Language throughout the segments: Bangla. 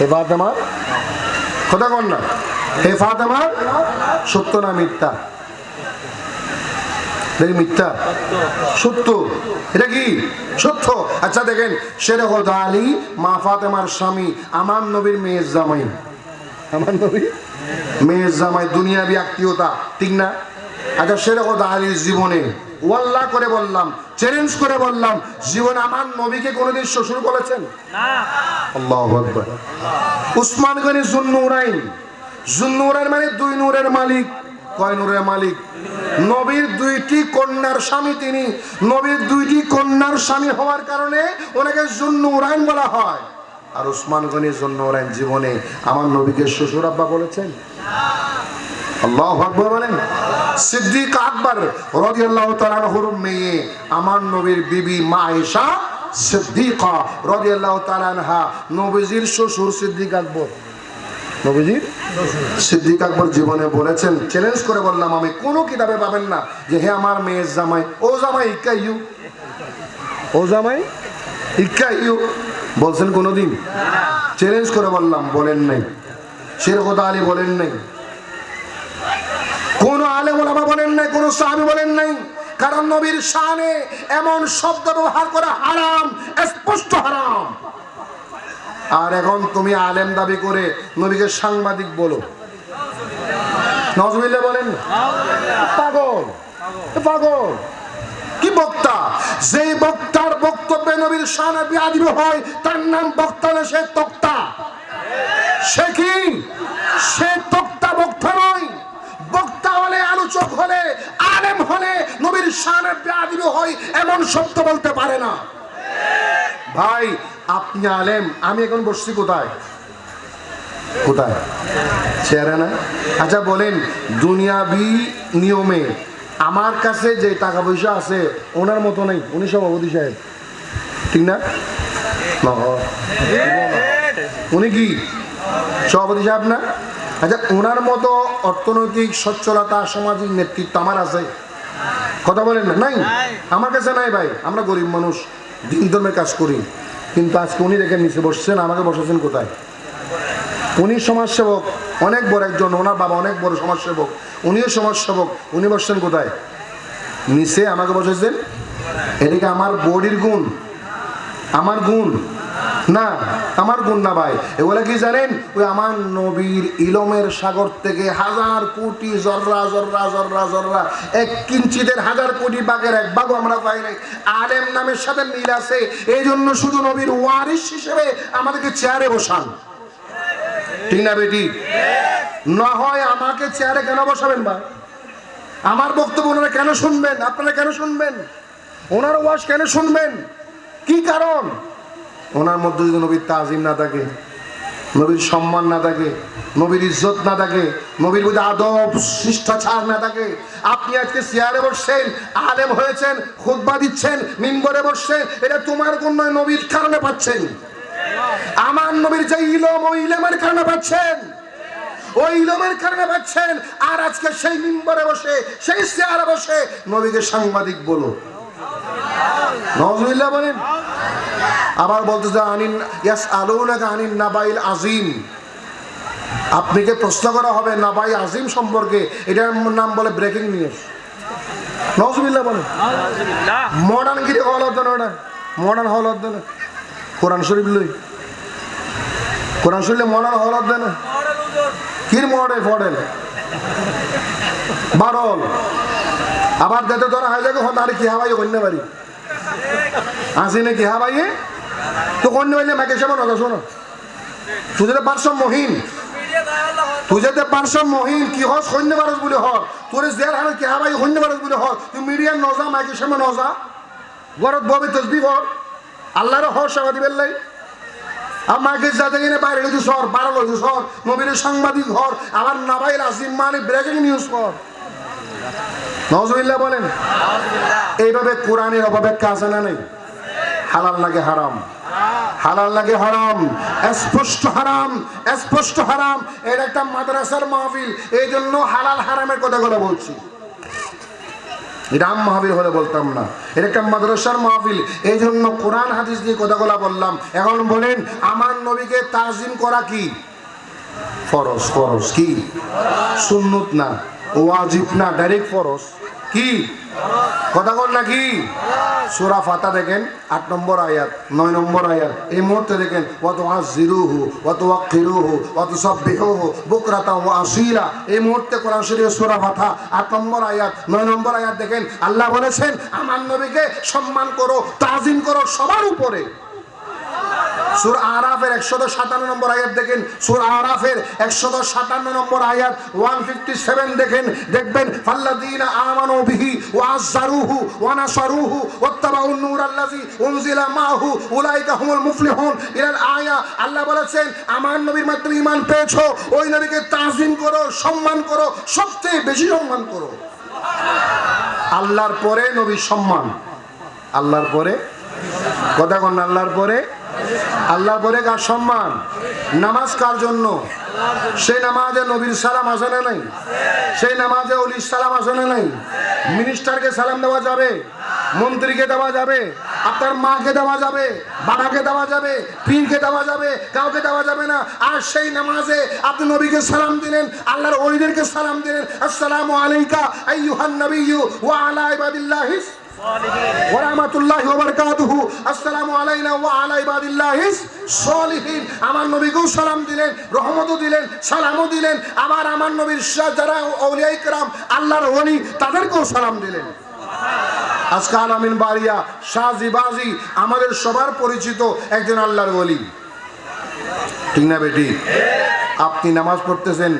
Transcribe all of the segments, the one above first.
হে ফাতেমার কথা কন না। হে ফাতেমার সত্য না মিথ্যা? দেখি মিথ্যা। সত্য। এটা কি? সত্য। আচ্ছা দেখেন সেরে হল আলী, মা ফাতেমার স্বামী, আমার নবীর মেয়ের জামাই। আমার নবীর মেয়ের জামাই, দুনিয়াবি আত্মীয়তা, ঠিক না? আচ্ছা সেরকম আলীর জীবনে। ওয়াল্লাহ করে বললাম চ্যালেঞ্জ করে বললাম জীবনে আমার নবীকে কোনোদিন শ্বশুর বলেছেন? আল্লাহ উসমান গনি জুন্নুরাইন। জুন্নুরাইন মানে দুই নূরের মালিক। কয় নূরের মালিক? নবীর দুইটি কন্যার স্বামী তিনি। নবীর দুইটি কন্যার স্বামী হওয়ার কারণে ওনাকে জুন্নুরাইন বলা হয়। আর উসমান গনি জুন্নুরাইন জীবনে আমার নবীকে শ্বশুর আব্বা বলেছেন? আল্লাহ আকবর বলেন। সিদ্দিক আকবর রাদিয়াল্লাহু তাআলা মেয়ে, আমার নবীর বিবি মা আয়েশা সিদ্দিকা রাদিয়াল্লাহু তাআলা আনহা, নবীজির শ্বশুর সিদ্দিক আকবর। নবীজির সিদ্দিক আকবর জীবনে বলেছেন চ্যালেঞ্জ করে বললাম, আমি কোনো কিতাবে পাবেন না যে হে আমার মেয়ের জামাই, ও জামাই ইক্কা ইউ ও জামাই ইক্কা ইউ বলছেন কোনোদিন? চ্যালেঞ্জ করে বললাম, বলেন নাই। শেরখোদা আলী বলেন নাই। ওলামা বলেন নাই, কোন সাহাবি বলেন নাই। কারণ নবীর শানে এমন শব্দ ব্যবহার করা হারাম, স্পষ্ট হারাম। আর এখন তুমি আলেম দাবি করে নবীকে সাংবাদিক বলো। নজমিল্লা বলেন, পাগল পাগল। কি বক্তা? যে বক্তার বক্তব্যে নবীর শানে বিয়াদিব হয়, তার নাম বক্তা সে তক্তা। সে কি সে তক্তা বক্তা নয় বক্তা হলে আলোচক হলে আলেম হলে নবীর শানে বেয়াদিব হয় এমন শব্দ বলতে পারে না। ভাই আপনি আলেম আমি এখন বসছি কোথায়? কোথায়? চেয়ারে না? আচ্ছা বলেন দুনিয়াবি নিয়মে আমার কাছে যে টাকা পয়সা আছে ওনার মতো নেই। উনি সভাপতি সাহেব। ঠিক না, উনি কি? সভাপতি সাহেব না? আচ্ছা ওনার মতো অর্থনৈতিক সচ্ছলতা সামাজিক নেতৃত্ব আমার আছে। কথা বলেন না? নাই? আমার কাছে নাই ভাই। আমরা গরিব মানুষ দিন ধর্মের কাজ করি। কিন্তু আজকে উনি রেখে নিচে বসছেন আমাকে বসেছেন কোথায়? উনি সমাজসেবক অনেক বড় একজন ওনার বাবা অনেক বড় সমাজসেবক। উনিও সমাজসেবক উনি বসছেন কোথায়? নিচে আমাকে বসেছেন এদিকে আমার বডির গুণ আমার গুণ। না, আমার গুণ না ভাই। এগুলো কি জানেন? ওই আমার নবীর ইলমের সাগর থেকে হাজার কোটি জর্রা জর্রা জর্রা জর্রা, এক কিঞ্চিতের হাজার কোটি বাঘের এক বাঘও আমরা পাই নাই। আলেম নামের সাথে মিল আছে। এই জন্য শুধু নবীর ওয়ারিস হিসেবে আমাদেরকে চেয়ারে বসান। ঠিক না বেটি? না হয় আমাকে চেয়ারে কেন বসাবেন বা আমার বক্তব্য ওনারা কেন শুনবেন? আপনারা কেন শুনবেন? ওনার ওয়াজ কেন শুনবেন? কি কারণ? ওনার মধ্যে যদি নবীর তাজিম না থাকে, নবীর সম্মান না থাকে, নবীর ইজ্জত না থাকে, নবীর মধ্যে আদব, শিষ্টাচার না থাকে, আপনি আজকে চেয়ারে বসছেন, আলেম হয়েছেন, খুতবা দিচ্ছেন, মিম্বরে বসছেন, এটা তোমার কোন নবীর কারণে পাচ্ছেন। আমার নবীর যে ইলম ওই ইলমের কারণে পাচ্ছেন। ওই ইলমের কারণে পাচ্ছেন। আর আজকে সেই মিম্বরে বসে, সেই চেয়ারে বসে নবীকে সাংবাদিক বলো। নজরুল্লাহ বলেন। আবার বলতেছে আনিন ইয়াস আলুনাকা আনিন নাবাইল আজিম। আপনাকে প্রশ্ন করা হবে নাবাই আজিম সম্পর্কে এটার নাম বলে ব্রেকিং নিউজ। নজরুল্লাহ বলে। মডার্ন কি হল হতো না ওটা? মডার্ন হল হতো না কোরআন শরীফ লই। কোরআন শরীফে মডার্ন হল হতো না কির মডেল ফডেল বারল। আবার যেতে ধরা হয় যাবে হতো আর কি হাবাই কন্যা বাড়ি আসি না কি হাবাইয়ে তো কন্যা বাড়ি মাকে সেমন কথা শোনো। তুই যেতে পারছ মহিন তুই যেতে পারছ মহিন, কি হস সৈন্য বারস বলে হর তোর জেল হারে কি হাবাই সৈন্য বারস বলে হর তুই মিডিয়ার নজা মাকে সেমন নজা। গরত ববে তসবি হর আল্লাহর হর সেবা দিবেন লাই। আমাকে যাতে কিনে বাইরে গেছি সর বারো গেছি সর নবীর সাংবাদিক হর আমার নাবাইল আসিম মানে ব্রেকিং নিউজ কর নজরুল্লাহ বলেন এইভাবে কোরআনের অভাবে কাছে না নেই? হালাল লাগে হারাম। হালাল লাগে হারাম। স্পষ্ট হারাম স্পষ্ট হারাম। এটা একটা মাদ্রাসার মাহফিল। এই জন্য হালাল হারামের কথা কথা বলছি আম মাহফিল হলে বলতাম না। এটা একটা মাদ্রাসার মাহফিল। এই জন্য কোরআন হাদিস দিয়ে কথাগুলা বললাম। এখন বলেন আমার নবীকে তাজিম করা কি? ফরজ ফরজ কি? সুন্নত না। ওয়াজিব না ডাইরেক্ট ফরজ। কি? কথা কর না কি? সুরা ফাতা দেখেন, আট নম্বর আয়াত, নয় নম্বর আয়াত। এই মুহূর্তে দেখেন অত আজিরুহু অত ওয়াকিরুহু অত সাব্বিহুহু বুকরাতা ওয়া আসিলা। এই মুহূর্তে কোরআন শরীফ সূরা ফাতা, আট নম্বর আয়াত, নয় নম্বর আয়াত দেখেন, আল্লাহ বলেছেন, আমার নবীকে সম্মান করো, তাজিম করো সবার উপরে। সুর আরাফের একশত সাতান্ন নম্বর আয়াত দেখেন, সুর আরাফের একশত সাতান্ন নম্বর আয়াত ওয়ান ফিফটি সেভেন দেখেন, দেখবেন ফাল্লাদিনা আমানু বিহি ওয়াজ্জারুহু ওয়ানাসারুহু ওয়াত্তাবাউ নূর আল্লাযী উনজিলা মাহু, উলাইকা হুমুল মুফলিহুন। ইলাল আয়া, আল্লাহ বলেছেন, আমার নবীর মাধ্যমে ঈমান পেয়েছ, ওই নবীকে তাজিম করো, সম্মান করো, সবচেয়ে বেশি সম্মান করো। আল্লাহর পরে নবীর সম্মান। আল্লাহর পরে? কথা কন, আল্লাহর পরে? আল্লাহর পরে কার সম্মান। নামাজ কার জন্য? সেই নামাজে নবীর সালাম আসে না নাই? সেই নামাজে অলির সালাম আসে না নাই? মিনিস্টারকে সালাম দেওয়া যাবে? মন্ত্রীকে দেওয়া যাবে? আপনার মাকে দেওয়া যাবে? বাবাকে দেওয়া যাবে? পীরকে দেওয়া যাবে? কাউকে দেওয়া যাবে না? আর সেই নামাজে আপনি নবীকে সালাম দিলেন, আল্লাহর অলিদেরকে সালাম দিলেন, আসসালামু আলাইকা, আইয়ুহান নবিয়্যু, ওয়া আলা ইবাদিল্লাহিস আসসালামু আলাইনা ওয়া আলা ইবাদিল্লাহিস সলিহিন আমার সালাম দিলেন, রহমতও দিলেন, সালামও দিলেন। আবার আমার নবীর যারা আল্লাহর ওলি, তাদেরকেও সালাম দিলেন। বাড়িয়া বাজি আমাদের সবার পরিচিত একজন আল্লাহর ওলি। ঠিক না বেটি? আপনি নামাজ পড়তেছেন,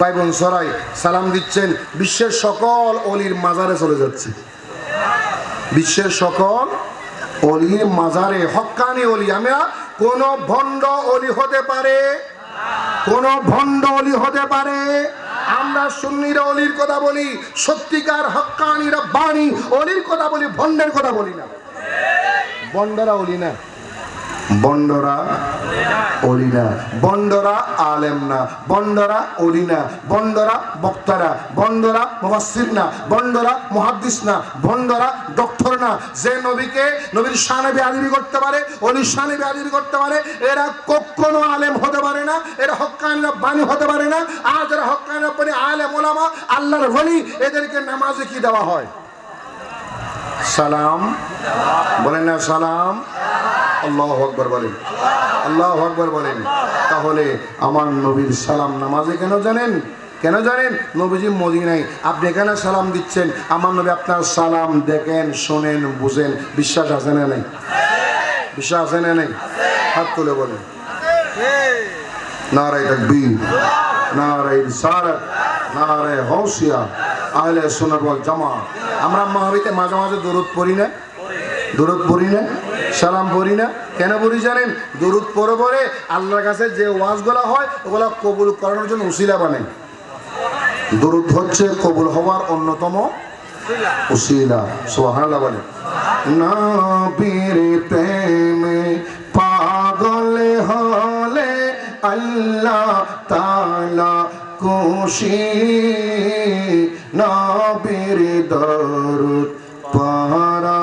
বাইবন সরাই সালাম দিচ্ছেন, বিশ্বের সকল অলির মাজারে চলে যাচ্ছে। বিশ্বের সকল অলির মাজারে হকানি অলি আমরা কোন ভণ্ড অলি হতে পারে, কোন ভণ্ড অলি হতে পারে। আমরা সুন্নিরা অলির কথা বলি, সত্যিকার হকানিরা বাণী অলির কথা বলি, ভণ্ডের কথা বলি না। বন্ডরা অলি না। বন্ডরা অলি না বন্ডরা আলেম না বন্ডরা অলি না বন্ডরা বক্তারা বন্ডরা মুফাসসির না বন্ডরা মুহাদ্দিস না বন্ডরা ডক্টর না যে নবীকে নবীর শানে বেয়াদবি করতে পারে অলির শানে বেয়াদবি করতে পারে, এরা কখনো আলেম হতে পারে না, এরা হক্কানিরা বাণী হতে পারে না। আর যারা হক্কানিরা বাণী আলেম ওলামা, আল্লাহর বলি এদেরকে নামাজে কি দেওয়া হয়? সালাম। বলেন না সালাম। আল্লাহ আকবর বলেন। আল্লাহ আকবর বলেন। তাহলে আমার নবীর সালাম নামাজে কেন জানেন? কেন জানেন? নবীজি মদিনাই আপনি এখানে সালাম দিচ্ছেন? আমার নবী আপনার সালাম দেখেন, শোনেন, বুঝেন। বিশ্বাস আছে না নেই? বিশ্বাস আছে না নেই? হাত তুলে বলেন। নারাই তাকবীর নারাই রিসালাত নারাই হৌসিয়া আহলে সুন্নাত ওয়াল জামা আমরা মাহবিতে মাঝে মাঝে দরুদ পড়ি না? দরুদ পড়ি না? সালাম পড়ি না। কেন পড়ি জানেন? দরুদ পরে পরে আল্লাহর কাছে যে ওয়াজগুলো হয়, ওগুলা কবুল করানোর জন্য উসিলা বানায় দরুদ হচ্ছে কবুল হওয়ার অন্যতম সুবহানাল্লাহ বলে নবীর প্রেমে পাগল হলে আল্লাহ তাআলা খুশি। নবীর দরুদ পারা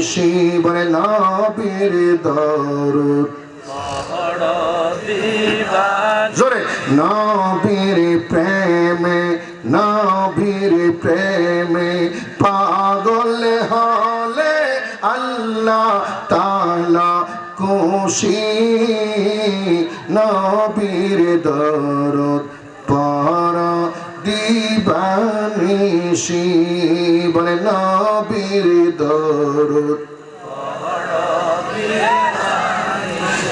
দিবানিশি বলে নবীর দরুদ জোরে নবীর প্রেমে নবীর প্রেমে পাগল হলে আল্লাহ তালা খুশি। নবীর দরদ দিবানিশি, বলে নবীর দরদ।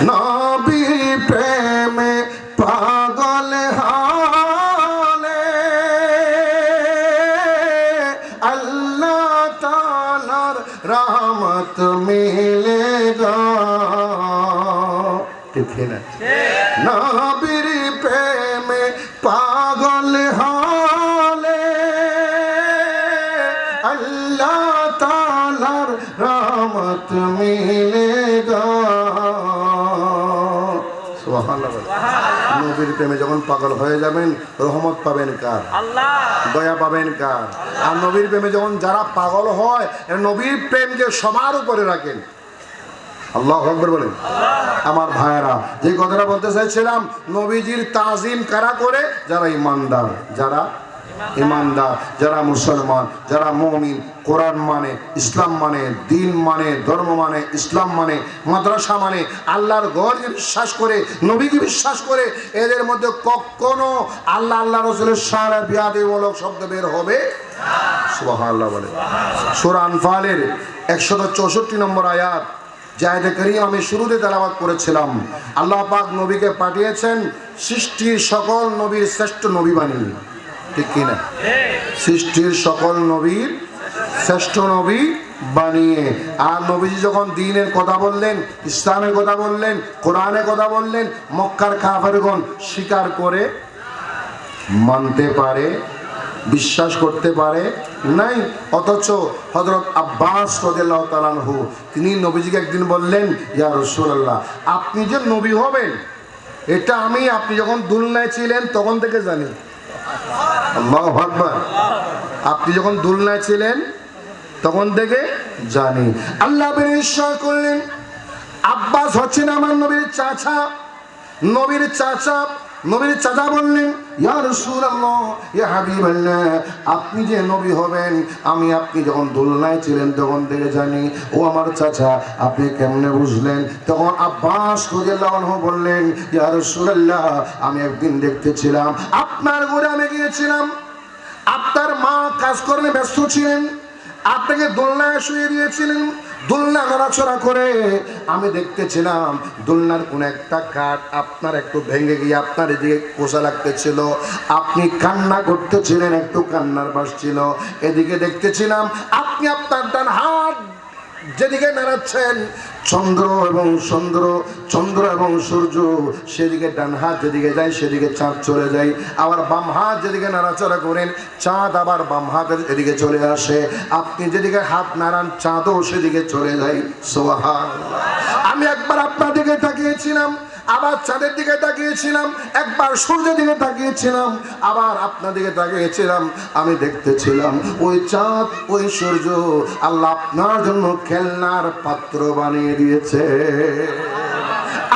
নবী প্রেমে পাগল হলে, আল্লাহ তালার রহমত মিলেগা ঠিক না নবীর প্রেমে যখন পাগল হয়ে যাবেন রহমত পাবেন কার? আল্লাহ। দয়া পাবেন কার? আর নবীর প্রেমে যখন যারা পাগল হয় নবীর প্রেমকে সবার উপরে রাখেন। আল্লাহ আকবর বলেন। আমার ভাইয়েরা যে কথাটা বলতে চাইছিলাম নবীজির তাজিম কারা করে? যারা ইমানদার যারা ইমানদার, যারা মুসলমান, যারা মমিন, কোরআন মানে ইসলাম মানে দিন মানে ধর্ম মানে ইসলাম মানে মাদ্রাসা মানে আল্লাহর গড়কে বিশ্বাস করে, নবীকে বিশ্বাস করে, এদের মধ্যে কখনো আল্লাহ আল্লাহ রসুলের সারা বিয়াদিমূলক শব্দ বের হবে? তেলাবাদ করেছিলাম। আল্লাহ পাক নবীকে পাঠিয়েছেন, সৃষ্টির সকল নবীর শ্রেষ্ঠ নবী বানিয়ে। ঠিক কিনা? সৃষ্টির সকল নবীর শ্রেষ্ঠ নবী বানিয়ে। আর নবীজি যখন দিনের কথা বললেন, ইসলামের কথা বললেন, কোরআনের কথা বললেন, মক্কার কাফেরগণ স্বীকার করে মানতে পারে, বিশ্বাস করতে পারে নাই। অথচ হজরত আব্বাস তালানহু তিনি নবীজিকে একদিন বললেন, ইয়া রসুল্লাহ আপনি যে নবী হবেন, এটা আমি, আপনি যখন দুলনায় ছিলেন, তখন থেকে জানি আল্লাহ ভাগবান আপনি যখন দুলনায় ছিলেন, তখন থেকে জানি। আল্লাহ নিশ্চয় করলেন। আব্বাস হচ্ছেন আমার নবীর চাচা। নবীর চাচা নবীর চাচা বললেন আপনি যে নবী হবেন, আমি আপনি যখন দোলনায় ছিলেন, তখন থেকে জানি, ও আমার চাচা, আপনি কেমনে বুঝলেন? তখন আব্বাস বললেন, ইয়া রাসূলুল্লাহ, আমি একদিন দেখতেছিলাম, আপনার ঘরে আমি গিয়েছিলাম। আপনার মা কাজকর্মে ব্যস্ত ছিলেন, আপনাকে দোলনায় শুয়ে দিয়েছিলেন দোলনা নড়াচড়া করে আমি দেখতেছিলাম দোলনার কোন একটা কাঠ আপনার একটু ভেঙে গিয়ে আপনার এদিকে কোষা লাগতেছিল। আপনি কান্না করতেছিলেন, একটু কান্নার বাস ছিল। এদিকে দেখতেছিলাম আপনি আপনার ডান হাত যেদিকে নাড়াচ্ছেন চন্দ্র এবং চন্দ্র চন্দ্র এবং সূর্য সেদিকে ডান হাত যেদিকে যায়, সেদিকে চাঁদ চলে যায়। আবার বাম হাত যেদিকে নাড়াচড়া করেন, চাঁদ আবার বাম হাতের এদিকে চলে আসে। আপনি যেদিকে হাত নাড়ান, চাঁদও সেদিকে চলে যায়। সোহা আমি একবার আপনার দিকে তাকিয়েছিলাম, আবার চাঁদের দিকে তাকিয়েছিলাম, একবার সূর্যের দিকে তাকিয়েছিলাম, আবার আপনার দিকে তাকিয়েছিলাম, আমি দেখতেছিলাম ওই চাঁদ, ওই সূর্য আল্লাহ আপনার জন্য খেলনার পাত্র বানিয়ে দিয়েছে।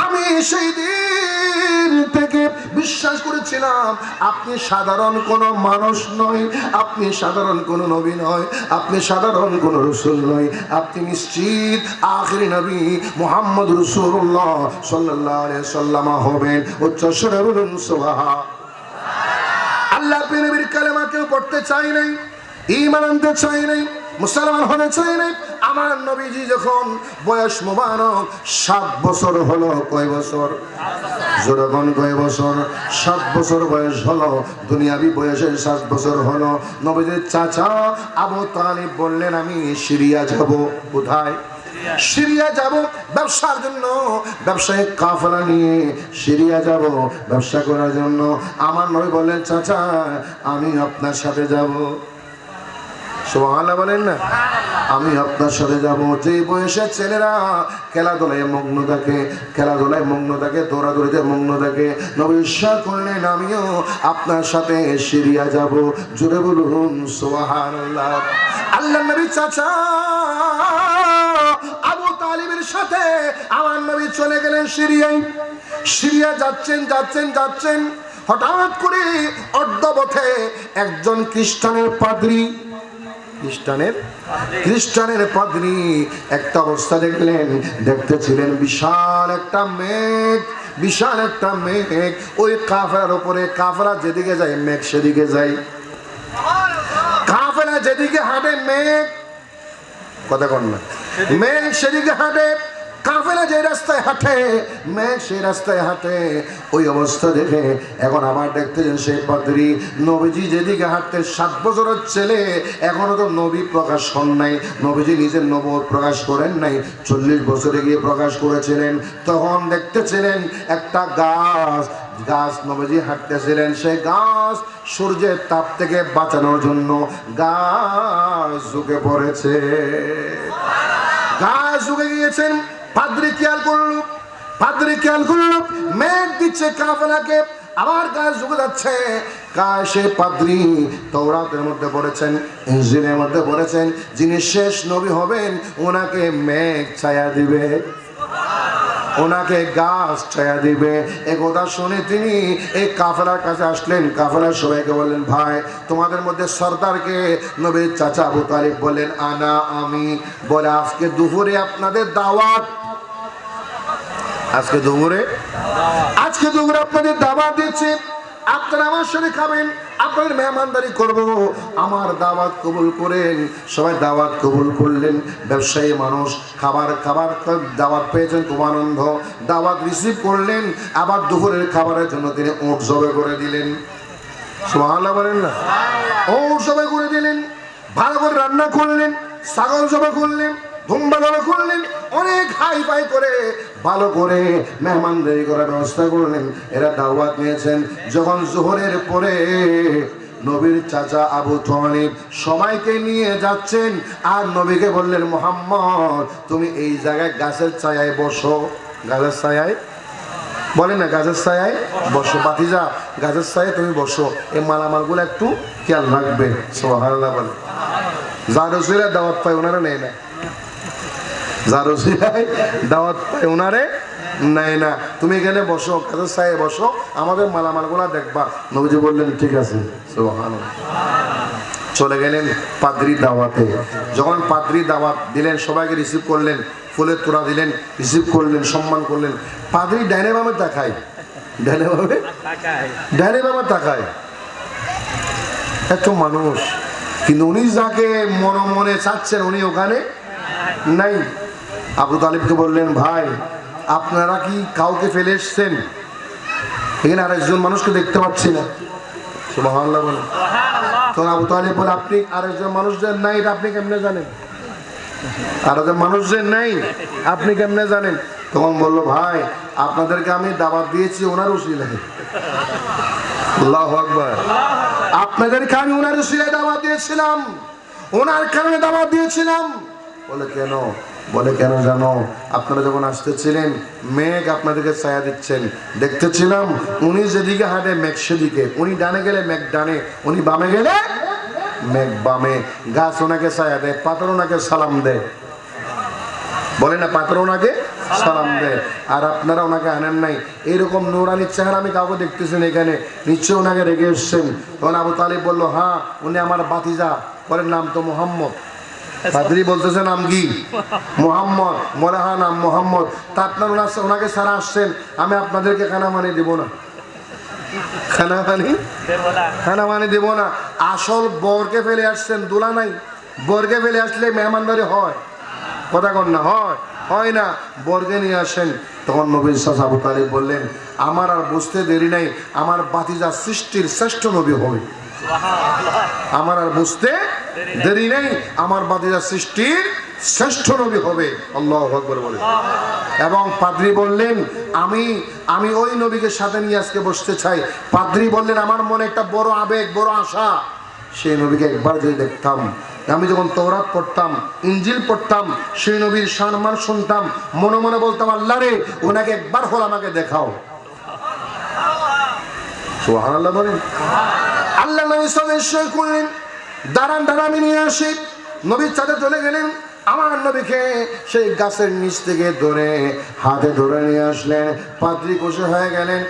আমি সেই দিন থেকে বিশ্বাস করেছিলাম, আপনি সাধারণ কোনো মানুষ নয়, আপনি সাধারণ কোনো নবী নয়, আপনি সাধারণ কোনো রসুল নয়, আপনি নিশ্চিত আখরি নবী মোহাম্মদ রসুল্লাহ সাল্লাহ সাল্লামা হবেন। উচ্চস্বরে বলুন সোহা আল্লাহ নবীর কালেমা কেউ পড়তে চাই নাই ইমান আনতে চাই নাই, মুসলমান হতে চাই নাই আমার নবীজি যখন বয়স মোবারক সাত বছর হলো, কয় বছর? জোরগণ কয় বছর? সাত বছর বয়স হলো, দুনিয়াবি বয়সের সাত বছর হলো। নবীজির চাচা আবু তালিব বললেন, আমি সিরিয়া যাব। কোথায়? সিরিয়া যাব ব্যবসার জন্য ব্যবসায়িক কাফলা নিয়ে সিরিয়া যাব, ব্যবসা করার জন্য। আমার নবী বললেন, চাচা, আমি আপনার সাথে যাব। সোহানা বলেন না? আমি আপনার সাথে যাব। যে বয়সের ছেলেরা খেলাধুলায় মগ্ন থাকে, খেলাধুলায় মগ্ন থাকে, দৌড়াদৌড়িতে মগ্ন থাকে, নবী ঈশ্বর করলেন, আমিও আপনার সাথে সিরিয়া যাব। জুড়ে বলুন সোহান আল্লাহ নবী চাচা আবু তালিবের সাথে আমার নবী চলে গেলেন সিরিয়ায়। সিরিয়া যাচ্ছেন যাচ্ছেন যাচ্ছেন। হঠাৎ করে অর্ধপথে একজন খ্রিস্টানের পাদ্রী খ্রিস্টানের খ্রিস্টানের পাদ্রী একটা অবস্থা দেখলেন, দেখতেছিলেন বিশাল একটা মেঘ, বিশাল একটা মেঘ। ওই কাফেরার উপরে কাফরা যেদিকে যায়, মেঘ সেদিকে যায়। কাফেরা যেদিকে হাঁটে, মেঘ, কথা কন না। মেঘ সেদিকে হাঁটে কাফেলা যে রাস্তায় হাঁটে মেঘ সেই রাস্তায় হাঁটে, ওই অবস্থা দেখে এখন আবার দেখতে দেখতেছেন সেই পাদ্রী। নবীজি যেদিকে হাঁটতে সাত বছরের ছেলে, এখনও তো নবী প্রকাশ হন নাই। নবীজি নিজের নব প্রকাশ করেন নাই, চল্লিশ বছরে গিয়ে প্রকাশ করেছিলেন। তখন দেখতেছিলেন একটা গাছ গাছ নবীজি হাঁটতেছিলেন, সেই গাছ সূর্যের তাপ থেকে বাঁচানোর জন্য গাছ ঝুঁকে পড়েছে। গাছ ঝুঁকে গিয়েছেন পাদ্রি খেয়াল করল, পাদ্রি খেয়াল করল, মেঘ দিচ্ছে কাফেলাকে, আবার গায়ে ঝুঁকে যাচ্ছে। সে পাদ্রি? তৌরাতের মধ্যে পড়েছেন ইঞ্জিনের মধ্যে পড়েছেন, যিনি শেষ নবী হবেন, ওনাকে মেঘ ছায়া দিবে। ওনাকে গাছ ছায়া দিবে। এ কথা শুনে তিনি এই কাফেলার কাছে আসলেন। কাফেলার সবাইকে বললেন, ভাই, তোমাদের মধ্যে সর্দারকে নবীর চাচা আবু তালিব বললেন, আনা আমি। বলে, আজকে দুপুরে আপনাদের দাওয়াত আজকে দুপুরে? আজকে দুপুরে আপনাদের দাওয়াত দিচ্ছে। আপনারা আমার সাথে খাবেন। আপনাদের মেহমানদারি করব। আমার দাওয়াত কবুল করেন। সবাই দাওয়াত কবুল করলেন। ব্যবসায়ী মানুষ খাবার খাবার দাওয়াত পেয়েছেন খুব আনন্দ। দাওয়াত রিসিভ করলেন। আবার দুপুরের খাবারের জন্য তিনি ওট জবে করে দিলেন। সুবহানাল্লাহ বলেন না? ওট জবে করে দিলেন। ভালো করে রান্না করলেন। ছাগল জবে করলেন। ধুম্বা জবে করলেন, অনেক হাই ফাই করে ভালো করে মেহমানদারি করার ব্যবস্থা করলেন। এরা দাওয়াত নিয়েছেন। যখন জোহরের পরে নবীর চাচা আবু তালিব সবাইকে নিয়ে যাচ্ছেন, আর নবীকে বললেন, মোহাম্মদ, তুমি এই জায়গায় গাছের ছায়ায় বসো। গাছের ছায়ায়? বলে না, গাছের ছায়ায় বসো। বাতিজা গাছের ছায়ায় তুমি বসো। এই মালামালগুলো একটু খেয়াল রাখবে। সোহাল্লাহ বলে। যার দাওয়াত পায়, ওনারা নেয় না। যার দাওয়াত পায় ওনারে নেয় না। তুমি এখানে বসো গাছের ছায়ায় বসো, আমাদের মালামালগুলো দেখবা। নবীজি বললেন, ঠিক আছে। চলে গেলেন পাদ্রি দাওয়াতে। যখন পাদ্রি দাওয়াত দিলেন, সবাইকে রিসিভ করলেন, ফুলের তোড়া দিলেন রিসিভ করলেন, সম্মান করলেন। পাদ্রি ডাইনে বামে তাকায়। ডাইনে বামে? ডাইনে বামে তাকায়। এত মানুষ। কিন্তু উনি যাকে মনে মনে চাচ্ছেন, উনি ওখানে নাই। আবু তালিবকে বললেন ভাই আপনারা কি কাউকে ফেলে এসছেন? এখানে আরেকজন মানুষকে দেখতে পাচ্ছি না। সুবহানাল্লাহ বলেন তখন আবু তালিব বলে আপনি আরেকজন মানুষদের নাই এটা আপনি কেমনে জানেন? আরেকজন মানুষদের নাই আপনি কেমনে জানেন? তখন বলল ভাই আপনাদেরকে আমি দাবাত দিয়েছি ওনার উসিলায়। আল্লাহ আকবার। আপনাদেরকে আমি ওনার উসিলায় দাবাত দিয়েছিলাম। ওনার কারণে দাবাত দিয়েছিলাম। বলে কেন? বলে, কেন জানো? আপনারা যখন আসতেছিলেন, মেঘ আপনাদেরকে ছায়া দিচ্ছেন। দেখতেছিলাম উনি যেদিকে হাঁটে, মেঘ সেদিকে। উনি ডানে গেলে মেঘ ডানে, উনি বামে গেলে মেঘ বামে। গাছ ওনাকে ছায়া দেয়, পাথর ওনাকে সালাম দেয়। বলে না, পাথর ওনাকে সালাম দেয়। আর আপনারা ওনাকে আনেন নাই। এইরকম নুরানির চেহারা আমি কাউকে দেখতেছেন এখানে। নিশ্চয় ওনাকে রেগে এসছেন। তখন আবু তালিব বলল হ্যাঁ উনি আমার বাতিজা বলেন নাম তো মোহাম্মদ। পাদ্রি বলতেছে নাম কি? মোহাম্মদ। বলে হ্যাঁ নাম মোহাম্মদ। তা আপনার ওনার ওনাকে সারা আসছেন, আমি আপনাদেরকে খানা মানি দেব না। খানা মানি খানা মানি দেব না। আসল বরকে ফেলে আসছেন, দোলা নাই। বরকে ফেলে আসলে মেহমানদারি হয়। কথা কন না, হয়। হয় না। বর্গে নিয়ে আসেন। তখন নবীর সাস তালিব বললেন, আমার আর বুঝতে দেরি নাই। আমার বাতিজা সৃষ্টির শ্রেষ্ঠ নবী হবে। আমার আর বুঝতে দেরি নেই। আমার বাতিজা সৃষ্টির শ্রেষ্ঠ নবী হবে। আল্লাহ আকবর বলে। এবং পাদ্রি বললেন, আমি আমি ওই নবীকে সাথে নিয়ে আজকে বসতে চাই। পাদ্রি বললেন, আমার মনে একটা বড় আবেগ, বড় আশা। সেই নবীকে একবার যদি দেখতাম, আমি যখন তৌরাত পড়তাম ইঞ্জিল পড়তাম, সেই নবীর সম্মান শুনতাম, মনে মনে বলতাম, আল্লাহ রে, ওনাকে একবার হল আমাকে দেখাও। সুবহানাল্লাহ বলেন। আল্লাহ নবী সদস্য করলেন। দাঁড়ান দাঁড়ামি নিয়ে আসি। নবীর চাঁদে চলে গেলেন। আমার নবীকে সেই গাছের নিচ থেকে ধরে, হাতে ধরে নিয়ে আসলেন। পাত্রী খুশি হয়ে গেলেন।